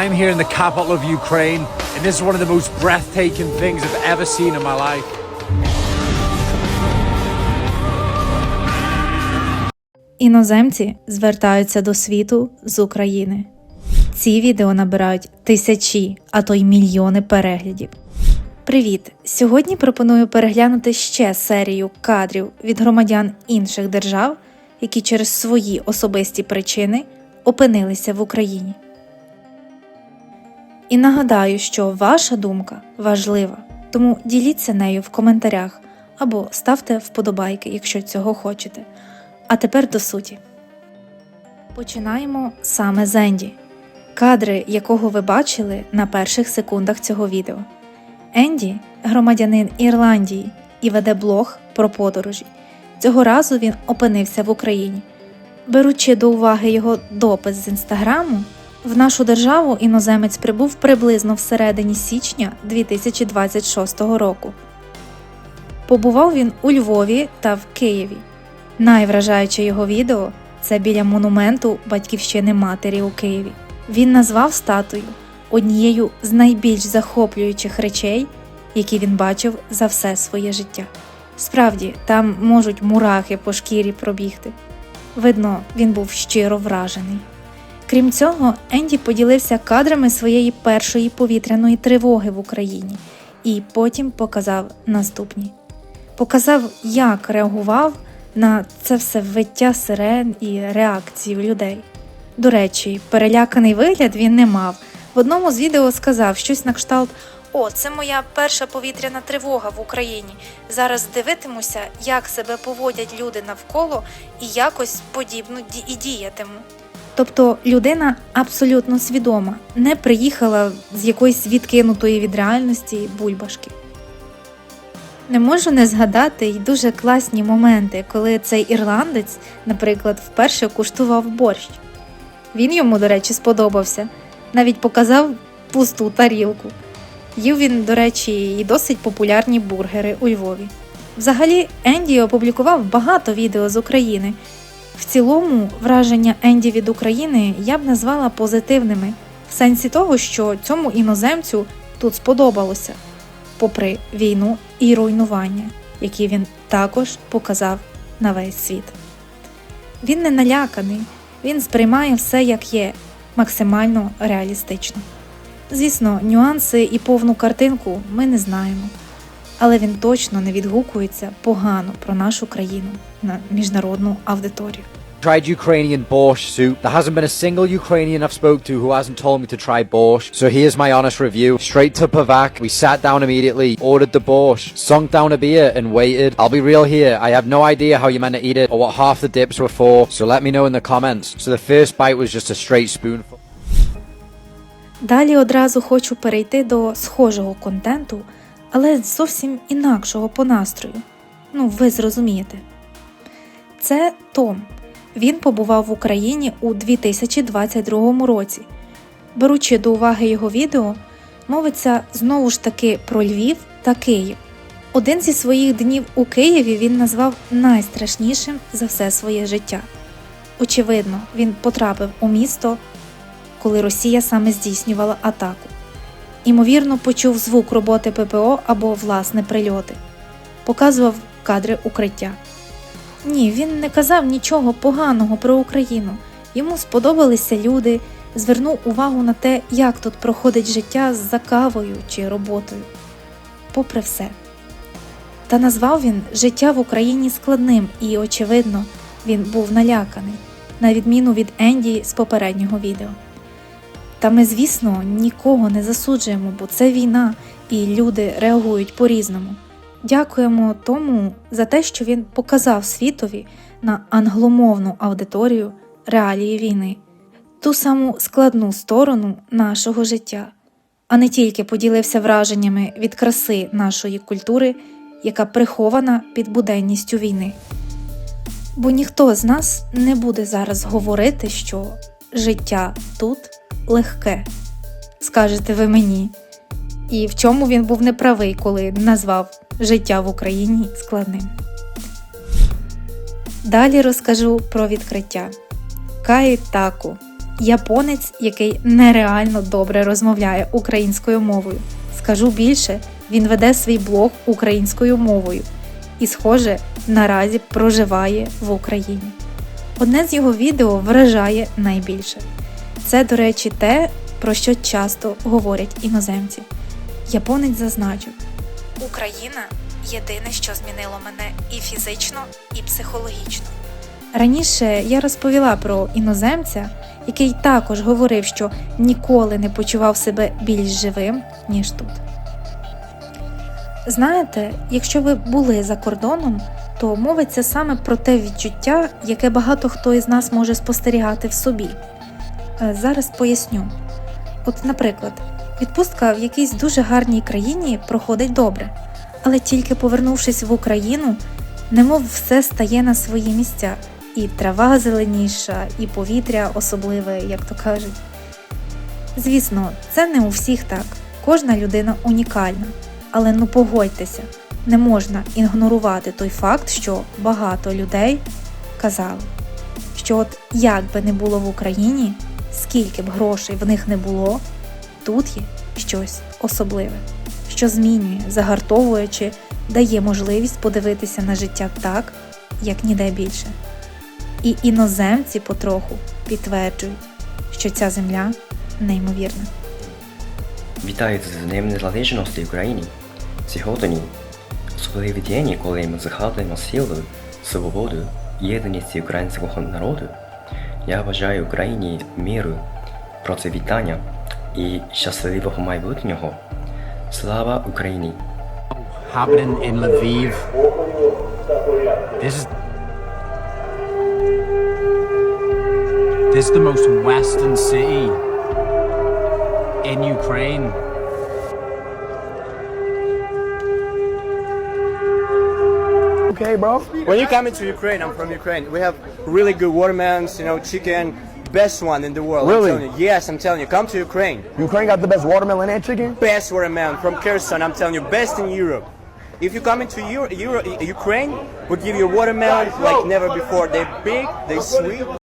I'm here in the capital of Ukraine, and this is one of the most breathtaking things I've ever seen in my life. Іноземці звертаються до світу з України. Ці відео набирають тисячі, а то й мільйони переглядів. Привіт! Сьогодні пропоную переглянути ще серію кадрів від громадян інших держав, які через свої особисті причини опинилися в Україні. І нагадаю, що ваша думка важлива, тому діліться нею в коментарях або ставте вподобайки, якщо цього хочете. А тепер до суті. Починаємо саме з Енді, кадри якого ви бачили на перших секундах цього відео. Енді громадянин Ірландії і веде блог про подорожі. Цього разу він опинився в Україні. Беручи до уваги його допис з інстаграму, в нашу державу іноземець прибув приблизно всередині січня 2026 року. Побував він у Львові та в Києві. Найвражаюче його відео це біля монументу батьківщини матері у Києві. Він назвав статую однією з найбільш захоплюючих речей, які він бачив за все своє життя. Справді, там можуть мурахи по шкірі пробігти. Видно, він був щиро вражений. Крім цього, Енді поділився кадрами своєї першої повітряної тривоги в Україні і потім показав наступні. Показав, як реагував на це все виття сирен і реакції людей. До речі, переляканий вигляд він не мав. В одному з відео сказав щось на кшталт: О, це моя перша повітряна тривога в Україні. Зараз дивитимуся, як себе поводять люди навколо і якось подібно і діятиму. Тобто людина абсолютно свідома, не приїхала з якоїсь відкинутої від реальності бульбашки. Не можу не згадати й дуже класні моменти, коли цей ірландець, наприклад, вперше куштував борщ. Він йому, до речі, сподобався, навіть показав пусту тарілку. Їв він, до речі, і досить популярні бургери у Львові. Взагалі, Енді опублікував багато відео з України. В цілому, враження Енді від України я б назвала позитивними, в сенсі того, що цьому іноземцю тут сподобалося попри війну і руйнування, які він також показав на весь світ. Він не наляканий, він сприймає все як є, максимально реалістично. Звісно, нюанси і повну картинку ми не знаємо, але він точно не відгукується погано про нашу країну на міжнародну аудиторію. Tried Ukrainian borscht soup. There hasn't been a single Ukrainian I've spoke to who hasn't told me to try borscht. So here's my honest review. Straight to Pavak. We sat down immediately, ordered the borscht, sunk down a beer and waited. I'll be real here. I have no idea how you're meant to eat it or what half the dips were for. So let me know in the comments. So the first bite was just a straight spoonful. Далі одразу хочу перейти до схожого контенту, але зовсім інакшого по настрою. Ну, ви зрозумієте. Це Том. Він побував в Україні у 2022 році. Беручи до уваги його відео, мовиться знову ж таки про Львів та Київ. Один зі своїх днів у Києві він назвав найстрашнішим за все своє життя. Очевидно, він потрапив у місто, коли Росія саме здійснювала атаку. Імовірно, почув звук роботи ППО або власне прильоти. Показував кадри укриття. Ні, він не казав нічого поганого про Україну. Йому сподобалися люди, звернув увагу на те, як тут проходить життя за кавою чи роботою. Попри все. Та назвав він життя в Україні складним і, очевидно, він був наляканий, на відміну від Енді з попереднього відео. Та ми, звісно, нікого не засуджуємо, бо це війна, і люди реагують по-різному. Дякуємо тому за те, що він показав світові на англомовну аудиторію реалії війни, ту саму складну сторону нашого життя, а не тільки поділився враженнями від краси нашої культури, яка прихована під буденністю війни. Бо ніхто з нас не буде зараз говорити, що життя тут легке, скажете ви мені. І в чому він був неправий, коли назвав життя в Україні складним. Далі розкажу про відкриття. Каї Таку японець, який нереально добре розмовляє українською мовою. Скажу більше, він веде свій блог українською мовою і, схоже, наразі проживає в Україні. Одне з його відео вражає найбільше. Це, до речі, те, про що часто говорять іноземці. Японець зазначив: Україна єдине, що змінило мене і фізично, і психологічно. Раніше я розповіла про іноземця, який також говорив, що ніколи не почував себе більш живим, ніж тут. Знаєте, якщо ви були за кордоном, то мовиться саме про те відчуття, яке багато хто із нас може спостерігати в собі. Е, Зараз поясню. От, наприклад, відпустка в якійсь дуже гарній країні проходить добре, але тільки повернувшись в Україну, немов все стає на свої місця, і трава зеленіша, і повітря особливе, як то кажуть. Звісно, це не у всіх так. Кожна людина унікальна. Але ну погодьтеся, не можна ігнорувати той факт, що багато людей казали, що от як би не було в Україні, скільки б грошей в них не було, тут є щось особливе, що змінює, загартовуючи, дає можливість подивитися на життя так, як ніде більше. І іноземці потроху підтверджують, що ця земля неймовірна. Вітаю з Днем Незалежності України. Сьогодні особливий день, коли ми згадуємо силу, свободу, єдність українського народу. Я бажаю Україні миру, процвітання і щасливого майбутнього. Слава Україні! happening in Lviv. This is this is the most western city in Ukraine. Okay, bro. When you come into Ukraine, I'm from Ukraine. We have really good watermelons, you know, chicken, best one in the world. Really? I'm you. Yes, I'm telling you. Come to Ukraine. Ukraine got the best watermelon and chicken. Best watermelon from Kherson. I'm telling you, best in Europe. If you come into Euro, Euro, Ukraine, we'll give you watermelon like never before. They're big, they're sweet,